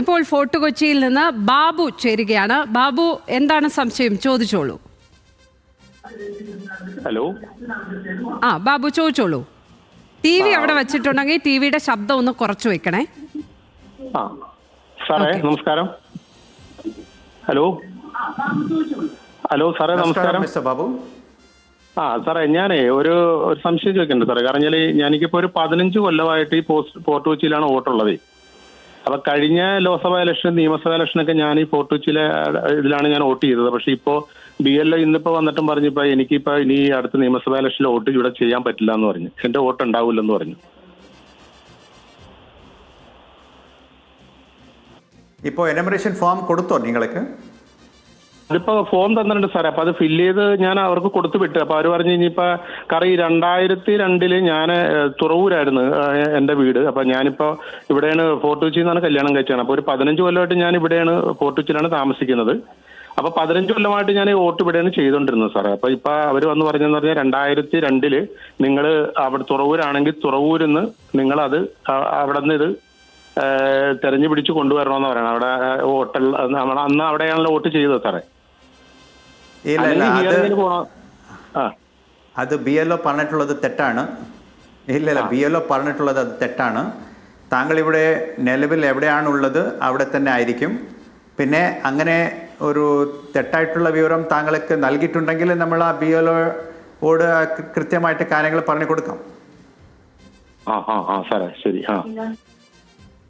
ഇപ്പോൾ ഫോർട്ട് കൊച്ചിയിൽ നിന്ന് ബാബു ചേരുകയാണ്. ബാബു എന്താണ് സംശയം? ചോദിച്ചോളൂ. ഹലോ? ആ ബാബു ചോദിച്ചോളൂ. ടി വി അവിടെ വെച്ചിട്ടുണ്ടെങ്കിൽ ടി വിയുടെ ശബ്ദം ഒന്ന് കുറച്ചു വെക്കണേ. ആ സാറേ നമസ്കാരം. ഹലോ? ഹലോ സാറേ നമസ്കാരം മിസ്റ്റർ ബാബു. ആ സാറേ ഞാനേ ഒരു ഒരു സംശയം ചോദിക്കുന്നുണ്ട് സാറേ. കാരണം ഞാൻ എനിക്കിപ്പോ ഒരു പതിനഞ്ച് കൊല്ലമായിട്ട് ഈ പോസ്റ്റ് ഫോർട്ട് കൊച്ചിയിലാണ് വോട്ടുള്ളത്. അപ്പൊ കഴിഞ്ഞ ലോക്സഭാ ഇലക്ഷൻ നിയമസഭാ ഇലക്ഷനൊക്കെ ഞാൻ ഈ ഫോർട്ട് കൊച്ചിയിലെ ഇതിലാണ് ഞാൻ വോട്ട് ചെയ്തത്. പക്ഷെ ഇപ്പോ ബി എൽ ഇന്നിപ്പോ വന്നിട്ടും പറഞ്ഞപ്പോ എനിക്കിപ്പോ ഇനി അടുത്ത നിയമസഭാ ഇലക്ഷനിൽ വോട്ട് ഇവിടെ ചെയ്യാൻ പറ്റില്ല എന്ന് പറഞ്ഞു. എന്റെ വോട്ട് ഉണ്ടാവില്ലെന്ന് പറഞ്ഞു. ഇപ്പോ എനമറേഷൻ ഫോം കൊടുത്തോ നിങ്ങൾക്ക് അതിപ്പോ ഫോം തന്നിട്ടുണ്ട് സാറേ. അപ്പൊ അത് ഫില്ല് ചെയ്ത് ഞാൻ അവർക്ക് കൊടുത്തു വിട്ടു. അപ്പൊ അവർ പറഞ്ഞു ഇനിയിപ്പോ കറി രണ്ടായിരത്തി രണ്ടിൽ ഞാൻ തുറവൂരായിരുന്നു എന്റെ വീട്. അപ്പൊ ഞാനിപ്പോ ഇവിടെയാണ് ഫോർട്ട് കൊച്ചിയിൽ നിന്നാണ് കല്യാണം കഴിച്ചത്. അപ്പൊ ഒരു പതിനഞ്ച് കൊല്ലമായിട്ട് ഞാൻ ഇവിടെയാണ് ഫോർട്ട് കൊച്ചിയിലാണ് താമസിക്കുന്നത്. അപ്പൊ പതിനഞ്ച് കൊല്ലമായിട്ട് ഞാൻ വോട്ട് ഇവിടെയാണ് ചെയ്തുകൊണ്ടിരുന്നത് സാറേ. അപ്പൊ ഇപ്പൊ അവർ വന്ന് പറഞ്ഞെന്ന് പറഞ്ഞാൽ രണ്ടായിരത്തി രണ്ടിൽ നിങ്ങൾ അവിടെ തുറവൂരാണെങ്കിൽ തുറവൂരിൽ നിന്ന് നിങ്ങളത് അ- അവിടെ നിന്ന് ഇത് തെരഞ്ഞു പിടിച്ച് കൊണ്ടുവരണമെന്ന് പറയണം അവിടെ ഹോട്ടൽ അന്ന് അവിടെയാണല്ലോ വോട്ട് ചെയ്തത് സാറേ. അത് ബി എൽ ഒ പറഞ്ഞിട്ടുള്ളത് തെറ്റാണ്. ഇല്ലല്ല ഇല്ല ബി എൽ ഒ പറഞ്ഞിട്ടുള്ളത് അത് തെറ്റാണ്. താങ്കൾ ഇവിടെ നിലവിൽ എവിടെയാണുള്ളത് അവിടെ തന്നെ ആയിരിക്കും. പിന്നെ അങ്ങനെ ഒരു തെറ്റായിട്ടുള്ള വിവരം താങ്കൾക്ക് നൽകിയിട്ടുണ്ടെങ്കിൽ നമ്മൾ ആ ബി എൽ ഒയോട് കൃത്യമായിട്ട് കാര്യങ്ങൾ പറഞ്ഞു കൊടുക്കാം. ആ ആ ആ സാറേ ശരി ആ.